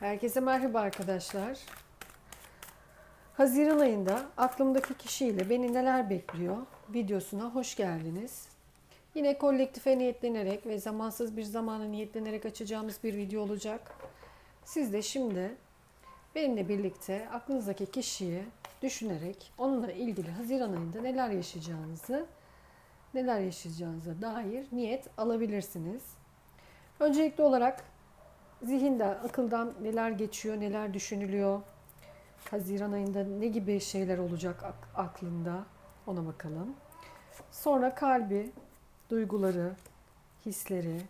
Herkese merhaba arkadaşlar. Haziran ayında aklımdaki kişiyle beni neler bekliyor videosuna hoş geldiniz. Yine kolektife niyetlenerek ve zamansız bir zamana niyetlenerek açacağımız bir video olacak. Siz de şimdi benimle birlikte aklınızdaki kişiyi düşünerek onunla ilgili Haziran ayında neler yaşayacağınızı, neler yaşayacağınıza dair niyet alabilirsiniz. Öncelikli olarak zihinde, akıldan neler geçiyor, neler düşünülüyor, Haziran ayında ne gibi şeyler olacak ak- aklında ona bakalım. Sonra kalbi, duyguları, hisleri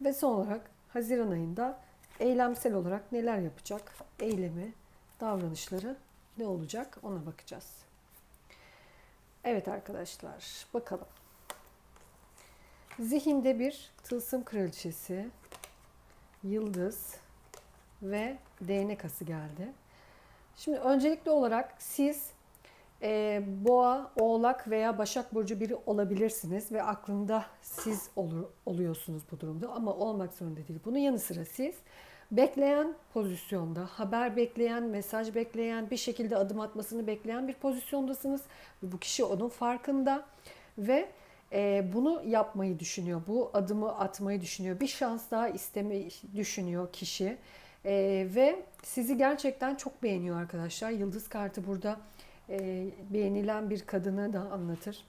ve son olarak Haziran ayında eylemsel olarak neler yapacak, eylemi, davranışları ne olacak ona bakacağız. Evet arkadaşlar bakalım. Zihinde bir tılsım kraliçesi, yıldız ve değnek ası geldi. Şimdi öncelikli olarak siz e, boğa, oğlak veya başak burcu biri olabilirsiniz ve aklında siz olur, oluyorsunuz bu durumda ama olmak zorunda değil. Bunun yanı sıra siz bekleyen pozisyonda, haber bekleyen, mesaj bekleyen, bir şekilde adım atmasını bekleyen bir pozisyondasınız. Bu kişi onun farkında ve e, bunu yapmayı düşünüyor. Bu adımı atmayı düşünüyor. Bir şans daha istemeyi düşünüyor kişi. E, ve sizi gerçekten çok beğeniyor arkadaşlar. Yıldız kartı burada e, beğenilen bir kadını da anlatır.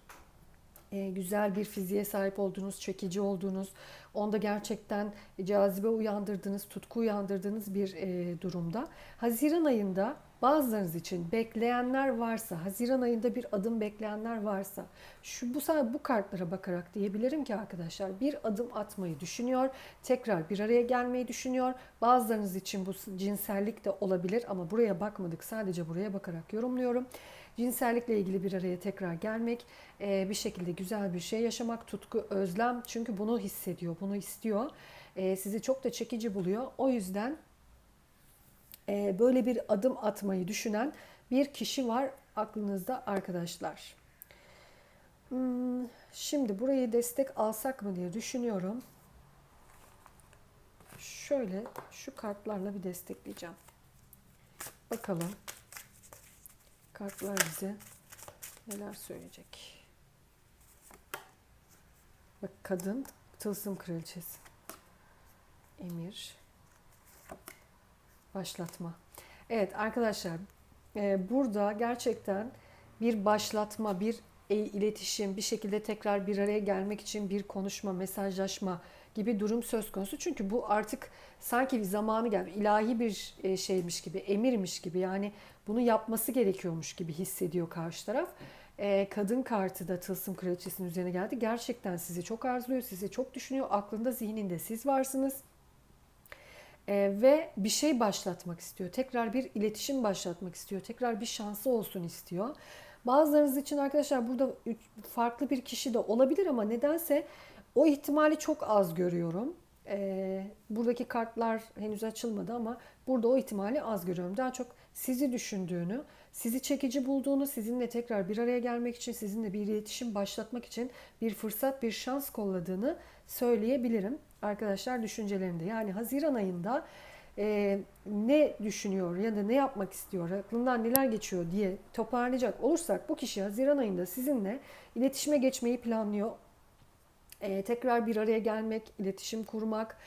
E, güzel bir fiziğe sahip olduğunuz, çekici olduğunuz, onda gerçekten cazibe uyandırdığınız, tutku uyandırdığınız bir e, durumda. Haziran ayında bazılarınız için bekleyenler varsa, Haziran ayında bir adım bekleyenler varsa, şu bu bu kartlara bakarak diyebilirim ki arkadaşlar bir adım atmayı düşünüyor, tekrar bir araya gelmeyi düşünüyor. Bazılarınız için bu cinsellik de olabilir ama buraya bakmadık, sadece buraya bakarak yorumluyorum cinsellikle ilgili bir araya tekrar gelmek, bir şekilde güzel bir şey yaşamak, tutku, özlem. Çünkü bunu hissediyor, bunu istiyor. Sizi çok da çekici buluyor. O yüzden böyle bir adım atmayı düşünen bir kişi var aklınızda arkadaşlar. Hmm, şimdi burayı destek alsak mı diye düşünüyorum. Şöyle şu kartlarla bir destekleyeceğim. Bakalım kartlar bize neler söyleyecek. Bak kadın tılsım kraliçesi. Emir. Başlatma. Evet arkadaşlar e, burada gerçekten bir başlatma, bir e, iletişim, bir şekilde tekrar bir araya gelmek için bir konuşma, mesajlaşma gibi durum söz konusu. Çünkü bu artık sanki bir zamanı geldi. ilahi bir e, şeymiş gibi, emirmiş gibi yani bunu yapması gerekiyormuş gibi hissediyor karşı taraf. Kadın kartı da Tılsım Kraliçesi'nin üzerine geldi. Gerçekten sizi çok arzuluyor, sizi çok düşünüyor. Aklında, zihninde siz varsınız ee, ve bir şey başlatmak istiyor. Tekrar bir iletişim başlatmak istiyor. Tekrar bir şansı olsun istiyor. Bazılarınız için arkadaşlar burada farklı bir kişi de olabilir ama nedense o ihtimali çok az görüyorum. Ee, buradaki kartlar henüz açılmadı ama burada o ihtimali az görüyorum. Daha çok sizi düşündüğünü, sizi çekici bulduğunu, sizinle tekrar bir araya gelmek için, sizinle bir iletişim başlatmak için bir fırsat, bir şans kolladığını söyleyebilirim arkadaşlar düşüncelerinde. Yani Haziran ayında e, ne düşünüyor ya da ne yapmak istiyor, aklından neler geçiyor diye toparlayacak olursak bu kişi Haziran ayında sizinle iletişime geçmeyi planlıyor. E, tekrar bir araya gelmek, iletişim kurmak,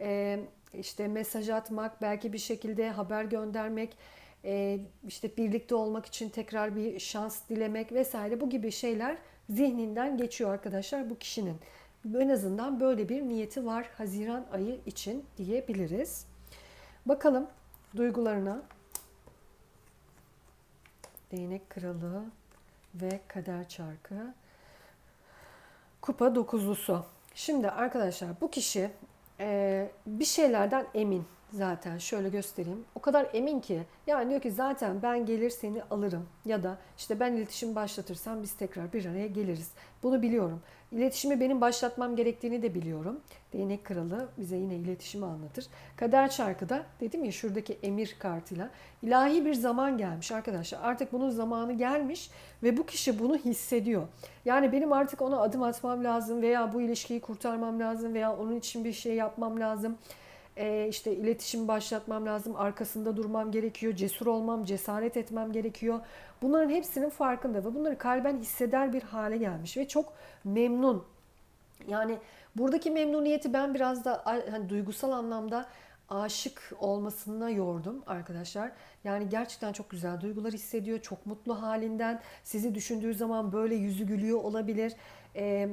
e, işte mesaj atmak, belki bir şekilde haber göndermek, e, işte birlikte olmak için tekrar bir şans dilemek vesaire bu gibi şeyler zihninden geçiyor arkadaşlar bu kişinin. En azından böyle bir niyeti var Haziran ayı için diyebiliriz. Bakalım duygularına. Değnek kralı ve kader çarkı. Kupa dokuzlusu. Şimdi arkadaşlar bu kişi bir şeylerden emin zaten şöyle göstereyim. O kadar emin ki yani diyor ki zaten ben gelir seni alırım ya da işte ben iletişim başlatırsam biz tekrar bir araya geliriz. Bunu biliyorum. İletişimi benim başlatmam gerektiğini de biliyorum. Değnek kralı bize yine iletişimi anlatır. Kader çarkı da dedim ya şuradaki emir kartıyla ilahi bir zaman gelmiş arkadaşlar. Artık bunun zamanı gelmiş ve bu kişi bunu hissediyor. Yani benim artık ona adım atmam lazım veya bu ilişkiyi kurtarmam lazım veya onun için bir şey yapmam lazım e, işte iletişim başlatmam lazım, arkasında durmam gerekiyor, cesur olmam, cesaret etmem gerekiyor. Bunların hepsinin farkında ve bunları kalben hisseder bir hale gelmiş ve çok memnun. Yani buradaki memnuniyeti ben biraz da hani duygusal anlamda aşık olmasına yordum arkadaşlar. Yani gerçekten çok güzel duygular hissediyor. Çok mutlu halinden. Sizi düşündüğü zaman böyle yüzü gülüyor olabilir. Ee,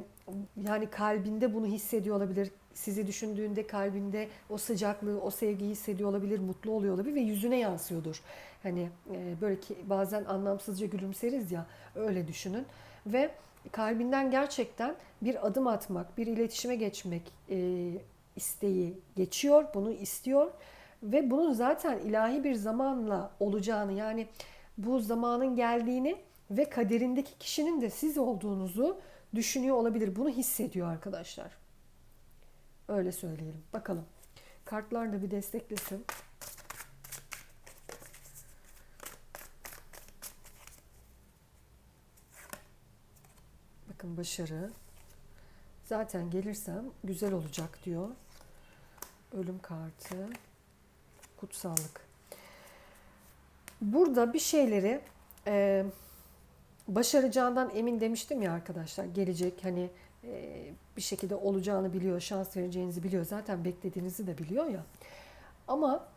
yani kalbinde bunu hissediyor olabilir. Sizi düşündüğünde kalbinde o sıcaklığı, o sevgiyi hissediyor olabilir, mutlu oluyor olabilir ve yüzüne yansıyordur. Hani e, böyle ki bazen anlamsızca gülümseriz ya öyle düşünün. Ve kalbinden gerçekten bir adım atmak, bir iletişime geçmek e, isteği geçiyor, bunu istiyor ve bunun zaten ilahi bir zamanla olacağını yani bu zamanın geldiğini ve kaderindeki kişinin de siz olduğunuzu düşünüyor olabilir. Bunu hissediyor arkadaşlar. Öyle söyleyelim. Bakalım. Kartlar da bir desteklesin. Bakın başarı. Zaten gelirsem güzel olacak diyor. Ölüm kartı. Kutsallık. Burada bir şeyleri e, başaracağından emin demiştim ya arkadaşlar. Gelecek hani bir şekilde olacağını biliyor, şans vereceğinizi biliyor. Zaten beklediğinizi de biliyor ya. Ama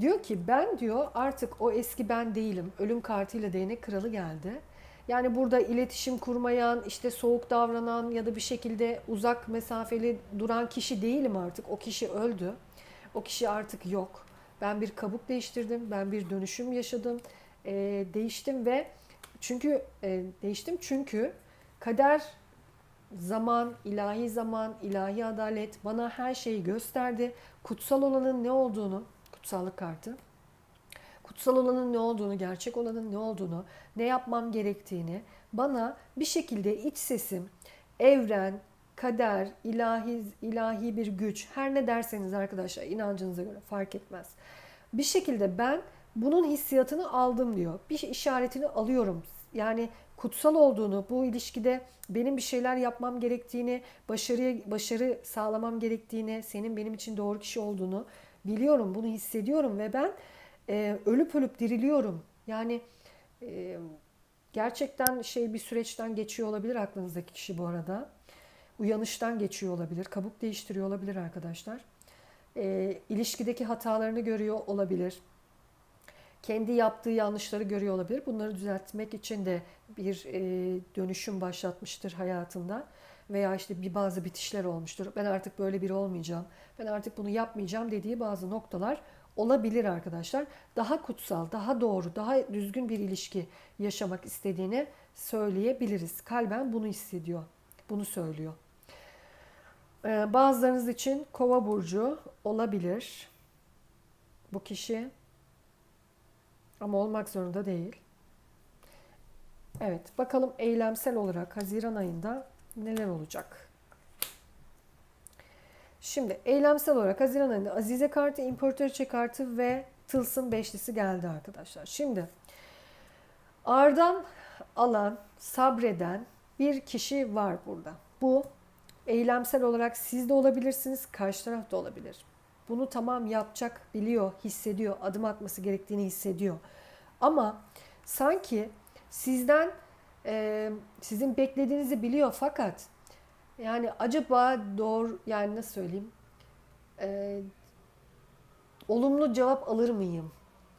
diyor ki ben diyor artık o eski ben değilim. Ölüm kartıyla değnek kralı geldi. Yani burada iletişim kurmayan, işte soğuk davranan ya da bir şekilde uzak mesafeli duran kişi değilim artık. O kişi öldü. O kişi artık yok. Ben bir kabuk değiştirdim, ben bir dönüşüm yaşadım, e, değiştim ve çünkü e, değiştim çünkü kader, zaman, ilahi zaman, ilahi adalet bana her şeyi gösterdi. Kutsal olanın ne olduğunu, kutsallık kartı, kutsal olanın ne olduğunu, gerçek olanın ne olduğunu, ne yapmam gerektiğini bana bir şekilde iç sesim, evren, kader, ilahi ilahi bir güç, her ne derseniz arkadaşlar inancınıza göre fark etmez. Bir şekilde ben bunun hissiyatını aldım diyor. Bir işaretini alıyorum. Yani kutsal olduğunu, bu ilişkide benim bir şeyler yapmam gerektiğini, başarı başarı sağlamam gerektiğini, senin benim için doğru kişi olduğunu biliyorum, bunu hissediyorum ve ben e, ölüp ölüp diriliyorum. Yani e, gerçekten şey bir süreçten geçiyor olabilir aklınızdaki kişi bu arada. Uyanıştan geçiyor olabilir, kabuk değiştiriyor olabilir arkadaşlar. E, ilişkideki hatalarını görüyor olabilir. Kendi yaptığı yanlışları görüyor olabilir. Bunları düzeltmek için de bir e, dönüşüm başlatmıştır hayatında. Veya işte bir bazı bitişler olmuştur. Ben artık böyle biri olmayacağım. Ben artık bunu yapmayacağım dediği bazı noktalar olabilir arkadaşlar. Daha kutsal, daha doğru, daha düzgün bir ilişki yaşamak istediğini söyleyebiliriz. Kalben bunu hissediyor. Bunu söylüyor. Ee, bazılarınız için kova burcu olabilir. Bu kişi ama olmak zorunda değil. Evet, bakalım eylemsel olarak Haziran ayında neler olacak? Şimdi eylemsel olarak Haziran ayında Azize kartı, İmparatoriçe kartı ve Tılsım beşlisi geldi arkadaşlar. Şimdi ardan alan, sabreden bir kişi var burada. Bu eylemsel olarak siz de olabilirsiniz, karşı taraf da olabilir. Bunu tamam yapacak, biliyor, hissediyor, adım atması gerektiğini hissediyor. Ama sanki sizden e, sizin beklediğinizi biliyor fakat yani acaba doğru yani nasıl söyleyeyim e, olumlu cevap alır mıyım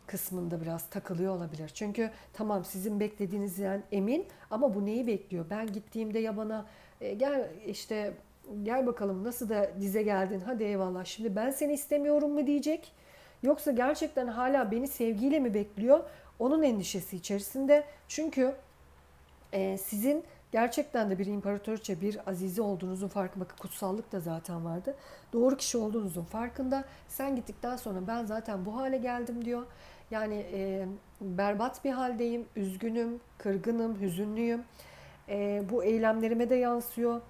kısmında biraz takılıyor olabilir. Çünkü tamam sizin beklediğinizden emin ama bu neyi bekliyor? Ben gittiğimde ya bana e, gel işte gel bakalım nasıl da dize geldin hadi eyvallah şimdi ben seni istemiyorum mu diyecek. Yoksa gerçekten hala beni sevgiyle mi bekliyor? Onun endişesi içerisinde. Çünkü e, sizin gerçekten de bir imparatorça, bir azize olduğunuzun farkı. Bakın kutsallık da zaten vardı. Doğru kişi olduğunuzun farkında. Sen gittikten sonra ben zaten bu hale geldim diyor. Yani e, berbat bir haldeyim, üzgünüm, kırgınım, hüzünlüyüm. E, bu eylemlerime de yansıyor.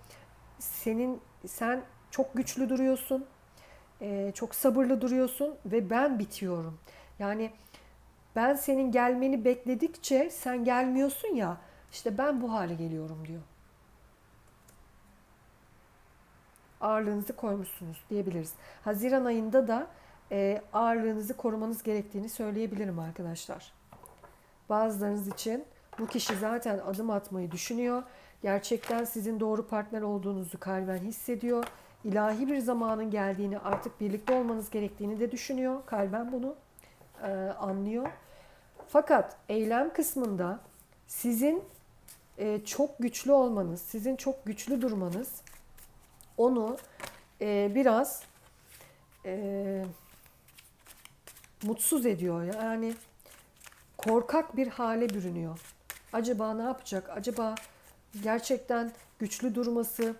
Senin, sen çok güçlü duruyorsun, e, çok sabırlı duruyorsun ve ben bitiyorum. Yani ben senin gelmeni bekledikçe sen gelmiyorsun ya işte ben bu hale geliyorum diyor. ağırlığınızı koymuşsunuz diyebiliriz. Haziran ayında da e, ağırlığınızı korumanız gerektiğini söyleyebilirim arkadaşlar. Bazılarınız için bu kişi zaten adım atmayı düşünüyor. Gerçekten sizin doğru partner olduğunuzu kalben hissediyor. İlahi bir zamanın geldiğini, artık birlikte olmanız gerektiğini de düşünüyor. Kalben bunu e, anlıyor. Fakat eylem kısmında sizin e, çok güçlü olmanız, sizin çok güçlü durmanız onu e, biraz e, mutsuz ediyor. Yani korkak bir hale bürünüyor. Acaba ne yapacak? Acaba gerçekten güçlü durması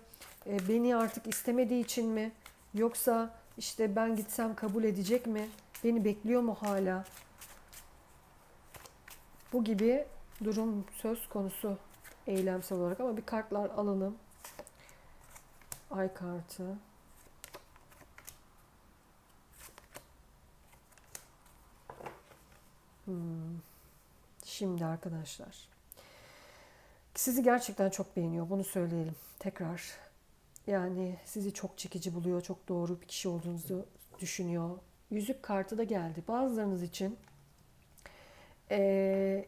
e, beni artık istemediği için mi? Yoksa işte ben gitsem kabul edecek mi? Beni bekliyor mu hala? Bu gibi durum söz konusu eylemsel olarak ama bir kartlar alalım. Ay kartı. Hmm. Şimdi arkadaşlar. Sizi gerçekten çok beğeniyor. Bunu söyleyelim. Tekrar. Yani sizi çok çekici buluyor. Çok doğru bir kişi olduğunuzu düşünüyor. Yüzük kartı da geldi. Bazılarınız için e,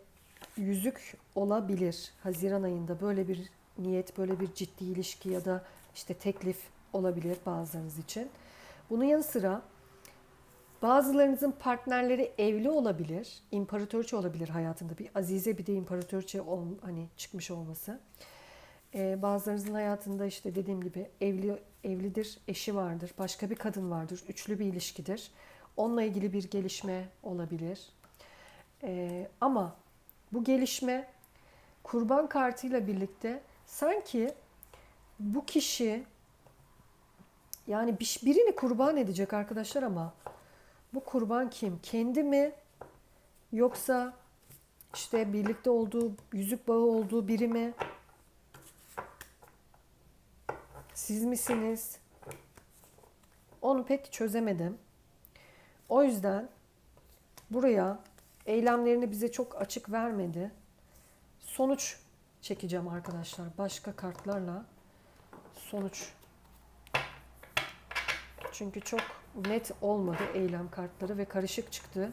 yüzük olabilir. Haziran ayında böyle bir niyet, böyle bir ciddi ilişki ya da işte teklif olabilir bazılarınız için. Bunun yanı sıra bazılarınızın partnerleri evli olabilir, imparatorça olabilir hayatında bir azize bir de imparatorça ol, hani çıkmış olması. Ee, bazılarınızın hayatında işte dediğim gibi evli evlidir, eşi vardır, başka bir kadın vardır, üçlü bir ilişkidir. Onunla ilgili bir gelişme olabilir. Ee, ama bu gelişme kurban kartıyla birlikte sanki bu kişi yani birini kurban edecek arkadaşlar ama bu kurban kim? Kendi mi? Yoksa işte birlikte olduğu, yüzük bağı olduğu biri mi? Siz misiniz? Onu pek çözemedim. O yüzden buraya eylemlerini bize çok açık vermedi. Sonuç çekeceğim arkadaşlar. Başka kartlarla sonuç. Çünkü çok net olmadı eylem kartları ve karışık çıktı.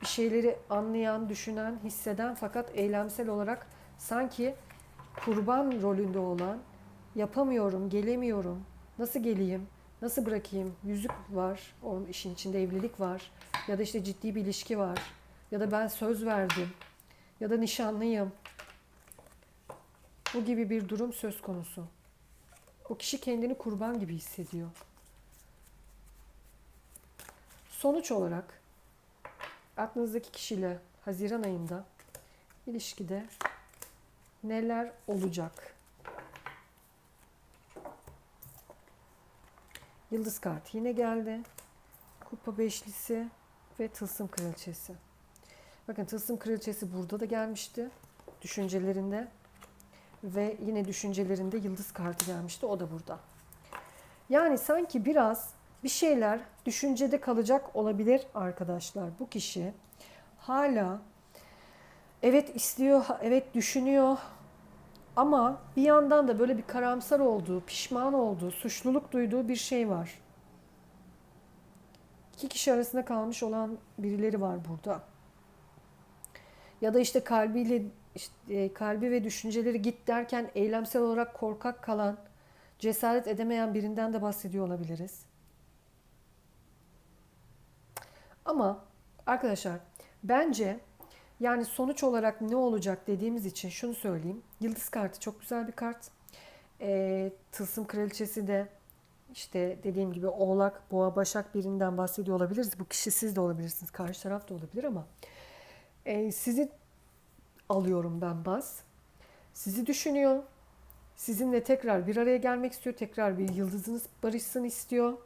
Bir şeyleri anlayan, düşünen, hisseden fakat eylemsel olarak sanki kurban rolünde olan yapamıyorum, gelemiyorum, nasıl geleyim, nasıl bırakayım, yüzük var, o işin içinde evlilik var ya da işte ciddi bir ilişki var ya da ben söz verdim ya da nişanlıyım. Bu gibi bir durum söz konusu. O kişi kendini kurban gibi hissediyor. Sonuç olarak aklınızdaki kişiyle Haziran ayında ilişkide neler olacak? Yıldız kartı yine geldi. Kupa beşlisi ve tılsım kraliçesi. Bakın tılsım kraliçesi burada da gelmişti. Düşüncelerinde. Ve yine düşüncelerinde yıldız kartı gelmişti. O da burada. Yani sanki biraz bir şeyler düşüncede kalacak olabilir arkadaşlar. Bu kişi hala evet istiyor, evet düşünüyor ama bir yandan da böyle bir karamsar olduğu, pişman olduğu, suçluluk duyduğu bir şey var. İki kişi arasında kalmış olan birileri var burada. Ya da işte kalbiyle işte, e, kalbi ve düşünceleri git derken eylemsel olarak korkak kalan, cesaret edemeyen birinden de bahsediyor olabiliriz. Ama arkadaşlar bence yani sonuç olarak ne olacak dediğimiz için şunu söyleyeyim. Yıldız kartı çok güzel bir kart. E, Tılsım kraliçesi de işte dediğim gibi oğlak, boğa, başak birinden bahsediyor olabiliriz. Bu kişi siz de olabilirsiniz. Karşı taraf da olabilir ama e, sizi alıyorum ben baz. Sizi düşünüyor. Sizinle tekrar bir araya gelmek istiyor. Tekrar bir yıldızınız barışsın istiyor.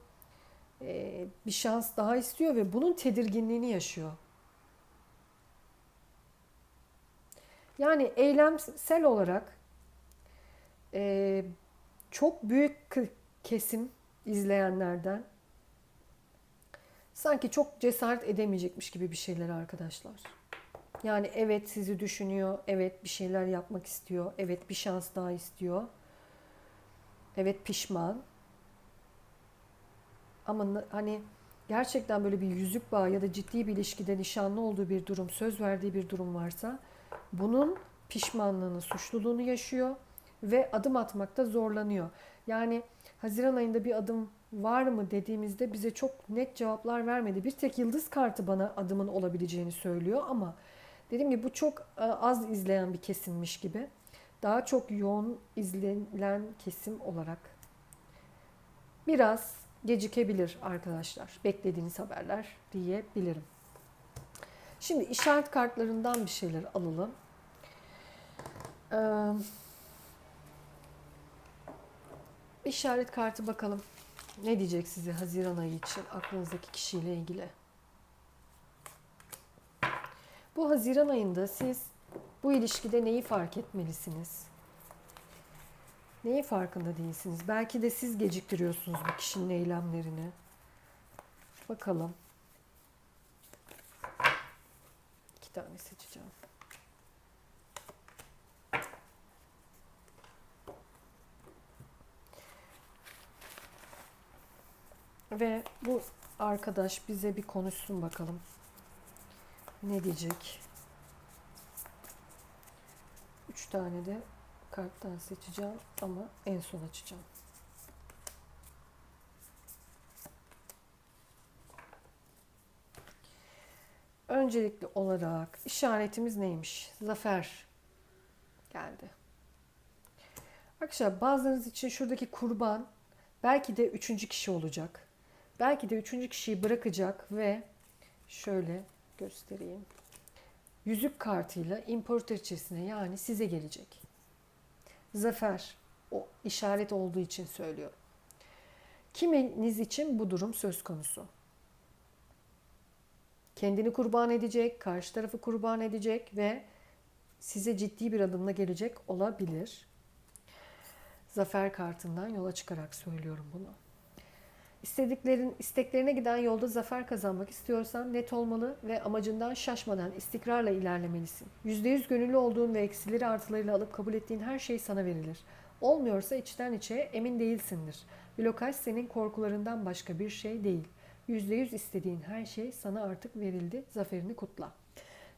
E, bir şans daha istiyor ve bunun tedirginliğini yaşıyor. Yani eylemsel olarak e, çok büyük kesim izleyenlerden sanki çok cesaret edemeyecekmiş gibi bir şeyler arkadaşlar. Yani evet sizi düşünüyor, evet bir şeyler yapmak istiyor, evet bir şans daha istiyor. Evet pişman. Ama hani gerçekten böyle bir yüzük bağı ya da ciddi bir ilişkide nişanlı olduğu bir durum, söz verdiği bir durum varsa bunun pişmanlığını, suçluluğunu yaşıyor ve adım atmakta zorlanıyor. Yani Haziran ayında bir adım var mı dediğimizde bize çok net cevaplar vermedi. Bir tek yıldız kartı bana adımın olabileceğini söylüyor ama dediğim gibi bu çok e, az izleyen bir kesimmiş gibi. Daha çok yoğun izlenen kesim olarak biraz gecikebilir arkadaşlar. Beklediğiniz haberler diyebilirim. Şimdi işaret kartlarından bir şeyler alalım. Ee, işaret kartı bakalım. Ne diyecek size Haziran ayı için aklınızdaki kişiyle ilgili? Bu Haziran ayında siz bu ilişkide neyi fark etmelisiniz? Neyi farkında değilsiniz? Belki de siz geciktiriyorsunuz bu kişinin eylemlerini. Bakalım. İki tane seçeceğim. Ve bu arkadaş bize bir konuşsun bakalım. Ne diyecek? Üç tane de karttan seçeceğim ama en son açacağım. Öncelikli olarak işaretimiz neymiş? Zafer geldi. Arkadaşlar bazılarınız için şuradaki kurban belki de üçüncü kişi olacak. Belki de üçüncü kişiyi bırakacak ve şöyle göstereyim. Yüzük kartıyla imparatoriçesine yani size gelecek. Zafer o işaret olduğu için söylüyorum. Kiminiz için bu durum söz konusu. Kendini kurban edecek, karşı tarafı kurban edecek ve size ciddi bir adımla gelecek olabilir. Zafer kartından yola çıkarak söylüyorum bunu. İstediklerin, isteklerine giden yolda zafer kazanmak istiyorsan net olmalı ve amacından şaşmadan istikrarla ilerlemelisin. %100 gönüllü olduğun ve eksileri artılarıyla alıp kabul ettiğin her şey sana verilir. Olmuyorsa içten içe emin değilsindir. Blokaj senin korkularından başka bir şey değil. %100 istediğin her şey sana artık verildi. Zaferini kutla.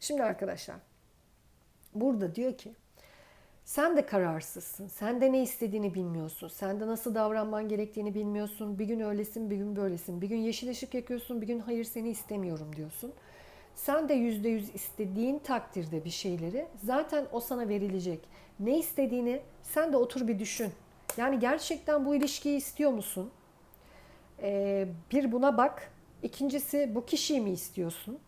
Şimdi arkadaşlar burada diyor ki sen de kararsızsın. Sen de ne istediğini bilmiyorsun. Sen de nasıl davranman gerektiğini bilmiyorsun. Bir gün öylesin, bir gün böylesin. Bir gün yeşil ışık yakıyorsun, bir gün hayır seni istemiyorum diyorsun. Sen de yüzde yüz istediğin takdirde bir şeyleri zaten o sana verilecek. Ne istediğini sen de otur bir düşün. Yani gerçekten bu ilişkiyi istiyor musun? Ee, bir buna bak. İkincisi bu kişiyi mi istiyorsun?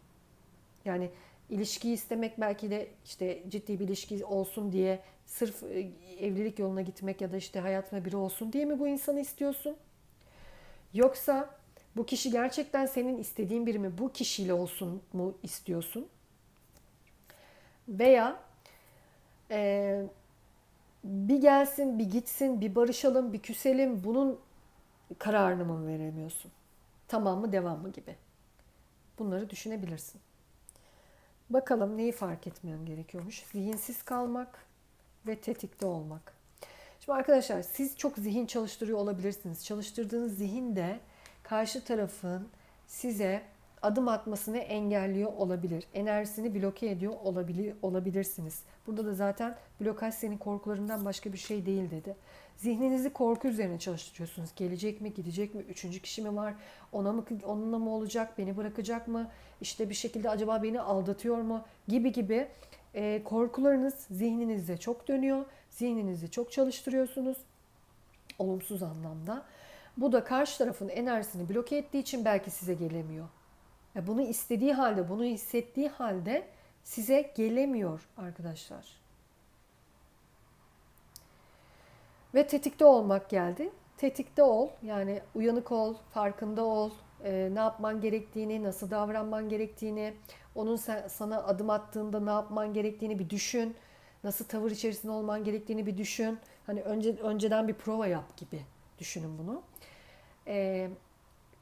Yani ilişkiyi istemek belki de işte ciddi bir ilişki olsun diye sırf e, evlilik yoluna gitmek ya da işte hayatına biri olsun diye mi bu insanı istiyorsun? Yoksa bu kişi gerçekten senin istediğin biri mi? Bu kişiyle olsun mu istiyorsun? Veya e, bir gelsin, bir gitsin, bir barışalım, bir küselim. Bunun kararını mı veremiyorsun? Tamam mı, devam mı gibi. Bunları düşünebilirsin. Bakalım neyi fark etmem gerekiyormuş. Zihinsiz kalmak ve tetikte olmak. Şimdi arkadaşlar siz çok zihin çalıştırıyor olabilirsiniz. Çalıştırdığınız zihin de karşı tarafın size adım atmasını engelliyor olabilir. Enerjisini bloke ediyor olabilir, olabilirsiniz. Burada da zaten blokaj senin korkularından başka bir şey değil dedi. Zihninizi korku üzerine çalıştırıyorsunuz. Gelecek mi, gidecek mi, üçüncü kişi mi var, ona mı, onunla mı olacak, beni bırakacak mı, işte bir şekilde acaba beni aldatıyor mu gibi gibi e, korkularınız zihninizde çok dönüyor. Zihninizi çok çalıştırıyorsunuz. Olumsuz anlamda. Bu da karşı tarafın enerjisini bloke ettiği için belki size gelemiyor. Bunu istediği halde, bunu hissettiği halde size gelemiyor arkadaşlar. Ve tetikte olmak geldi. Tetikte ol, yani uyanık ol, farkında ol, e, ne yapman gerektiğini, nasıl davranman gerektiğini, onun sana adım attığında ne yapman gerektiğini bir düşün. Nasıl tavır içerisinde olman gerektiğini bir düşün. Hani önce önceden bir prova yap gibi düşünün bunu. E,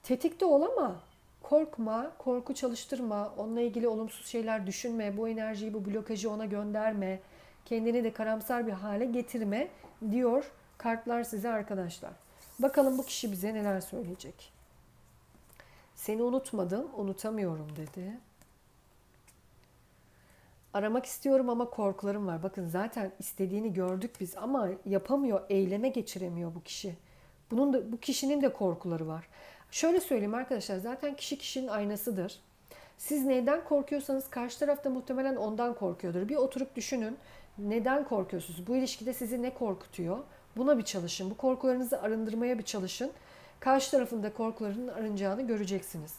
tetikte ol ama korkma, korku çalıştırma, onunla ilgili olumsuz şeyler düşünme, bu enerjiyi, bu blokajı ona gönderme, kendini de karamsar bir hale getirme diyor kartlar size arkadaşlar. Bakalım bu kişi bize neler söyleyecek. Seni unutmadım, unutamıyorum dedi. Aramak istiyorum ama korkularım var. Bakın zaten istediğini gördük biz ama yapamıyor, eyleme geçiremiyor bu kişi. Bunun da bu kişinin de korkuları var. Şöyle söyleyeyim arkadaşlar, zaten kişi kişinin aynasıdır. Siz neyden korkuyorsanız karşı taraf da muhtemelen ondan korkuyordur. Bir oturup düşünün. Neden korkuyorsunuz? Bu ilişkide sizi ne korkutuyor? Buna bir çalışın. Bu korkularınızı arındırmaya bir çalışın. Karşı tarafında korkularının arınacağını göreceksiniz.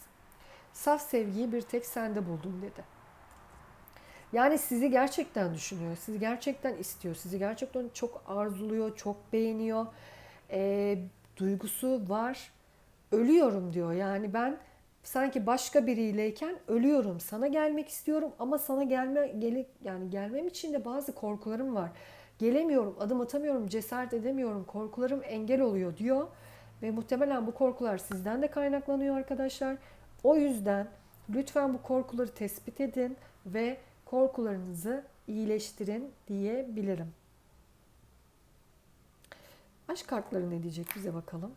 Saf sevgiyi bir tek sende buldum dedi. Yani sizi gerçekten düşünüyor, sizi gerçekten istiyor, sizi gerçekten çok arzuluyor, çok beğeniyor. Ee, duygusu var. Ölüyorum diyor. Yani ben sanki başka biriyleyken ölüyorum. Sana gelmek istiyorum ama sana gelme gele, yani gelmem için de bazı korkularım var. Gelemiyorum, adım atamıyorum, cesaret edemiyorum. Korkularım engel oluyor diyor. Ve muhtemelen bu korkular sizden de kaynaklanıyor arkadaşlar. O yüzden lütfen bu korkuları tespit edin ve korkularınızı iyileştirin diyebilirim. Aşk kartları ne diyecek bize bakalım.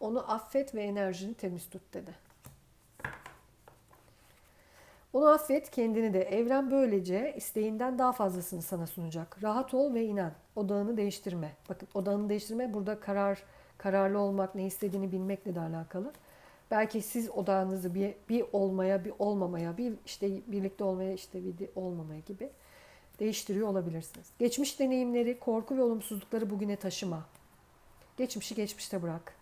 Onu affet ve enerjini temiz tut dedi. Onu affet, kendini de. Evren böylece isteğinden daha fazlasını sana sunacak. Rahat ol ve inan. Odağını değiştirme. Bakın odağını değiştirme burada karar kararlı olmak, ne istediğini bilmekle de alakalı. Belki siz odağınızı bir, bir olmaya, bir olmamaya, bir işte birlikte olmaya, işte bir olmamaya gibi değiştiriyor olabilirsiniz. Geçmiş deneyimleri, korku ve olumsuzlukları bugüne taşıma. Geçmişi geçmişte bırak.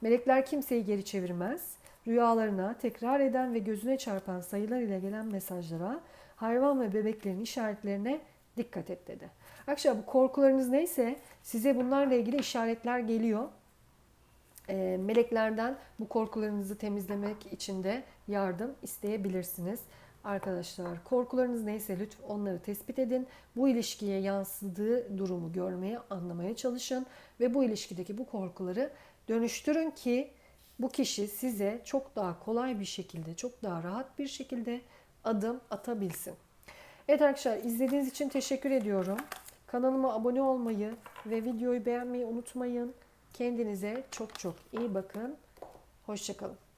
Melekler kimseyi geri çevirmez. Rüyalarına tekrar eden ve gözüne çarpan sayılar ile gelen mesajlara, hayvan ve bebeklerin işaretlerine dikkat et dedi. Arkadaşlar bu korkularınız neyse size bunlarla ilgili işaretler geliyor. E, meleklerden bu korkularınızı temizlemek için de yardım isteyebilirsiniz. Arkadaşlar korkularınız neyse lütfen onları tespit edin. Bu ilişkiye yansıdığı durumu görmeye, anlamaya çalışın ve bu ilişkideki bu korkuları dönüştürün ki bu kişi size çok daha kolay bir şekilde, çok daha rahat bir şekilde adım atabilsin. Evet arkadaşlar izlediğiniz için teşekkür ediyorum. Kanalıma abone olmayı ve videoyu beğenmeyi unutmayın. Kendinize çok çok iyi bakın. Hoşçakalın.